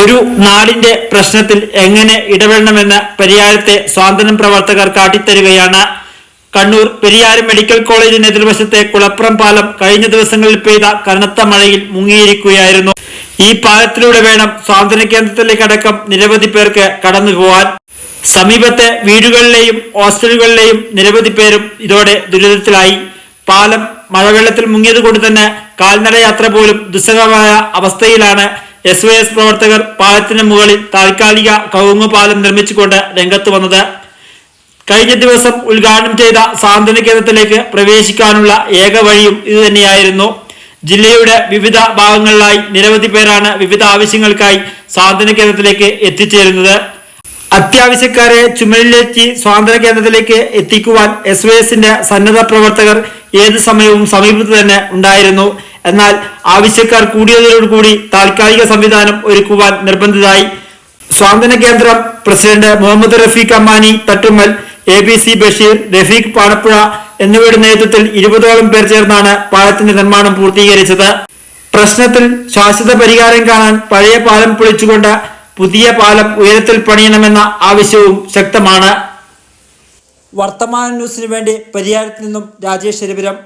ഒരു നാടിന്റെ പ്രശ്നത്തിൽ എങ്ങനെ ഇടപെടണമെന്ന പരിയാരത്തെ സ്വാതന്ത്ര്യം പ്രവർത്തകർ കാട്ടിത്തരികയാണ്. കണ്ണൂർ പെരിയാരം മെഡിക്കൽ കോളേജിന് എതിർവശത്തെ കുളപ്പുറം പാലം കഴിഞ്ഞ ദിവസങ്ങളിൽ പെയ്ത കനത്ത മഴയിൽ മുങ്ങിയിരിക്കുകയായിരുന്നു. ഈ പാലത്തിലൂടെ വേണം സ്വാതന്ത്ര്യ കേന്ദ്രത്തിലേക്കടക്കം നിരവധി പേർക്ക് കടന്നു പോവാൻ. സമീപത്തെ വീടുകളിലെയും ഹോസ്റ്റലുകളിലെയും നിരവധി പേരും ഇതോടെ ദുരിതത്തിലായി. പാലം മഴവെള്ളത്തിൽ മുങ്ങിയത് കൊണ്ട് തന്നെ കാൽനട യാത്ര പോലും ദുസ്സഹമായ അവസ്ഥയിലാണ് എസ് വൈ എസ് പ്രവർത്തകർ പാലത്തിന് മുകളിൽ താൽക്കാലിക കവുങ്ങ് പാലം നിർമ്മിച്ചുകൊണ്ട് രംഗത്ത് വന്നത്. കഴിഞ്ഞ ദിവസം ഉദ്ഘാടനം ചെയ്ത സാന്ത്വന കേന്ദ്രത്തിലേക്ക് പ്രവേശിക്കാനുള്ള ഏക വഴിയും ഇതുതന്നെയായിരുന്നു ജില്ലയുടെ വിവിധ ഭാഗങ്ങളിലായി നിരവധി പേരാണ് വിവിധ ആവശ്യങ്ങൾക്കായി സാന്ത്വന കേന്ദ്രത്തിലേക്ക് എത്തിച്ചേരുന്നത്. അത്യാവശ്യക്കാരെ ചുമലിലെത്തി സ്വാതന്ത്ര്യ കേന്ദ്രത്തിലേക്ക് എത്തിക്കുവാൻ എസ് വൈ എസിന്റെ സന്നദ്ധ പ്രവർത്തകർ ഏത് സമയവും സമീപത്ത് തന്നെ ഉണ്ടായിരുന്നു. എന്നാൽ ആവശ്യക്കാർ കൂടിയതോടുകൂടി താൽക്കാലിക സംവിധാനം ഒരുക്കുവാൻ നിർബന്ധിതായി സ്വാതന്ത്ര്യ കേന്ദ്രം president Muhammad Rafeeq Ammani Thattummal A B C Basheer Rafeeq Panappuzha എന്നിവരുടെ നേതൃത്വത്തിൽ ഇരുപതോളം പേർ ചേർന്നാണ് പാലത്തിന്റെ നിർമ്മാണം പൂർത്തീകരിച്ചത്. പ്രശ്നത്തിൽ ശാശ്വത പരിഹാരം കാണാൻ പഴയ പാലം പൊളിച്ചുകൊണ്ട് പുതിയ പാലം ഉയരത്തിൽ പണിയണമെന്ന ആവശ്യവും ശക്തമാണ്. വർത്തമാന ന്യൂസിനു വേണ്ടി പരിഹാരത്തിൽ നിന്നും രാജേഷ് രവിപുരം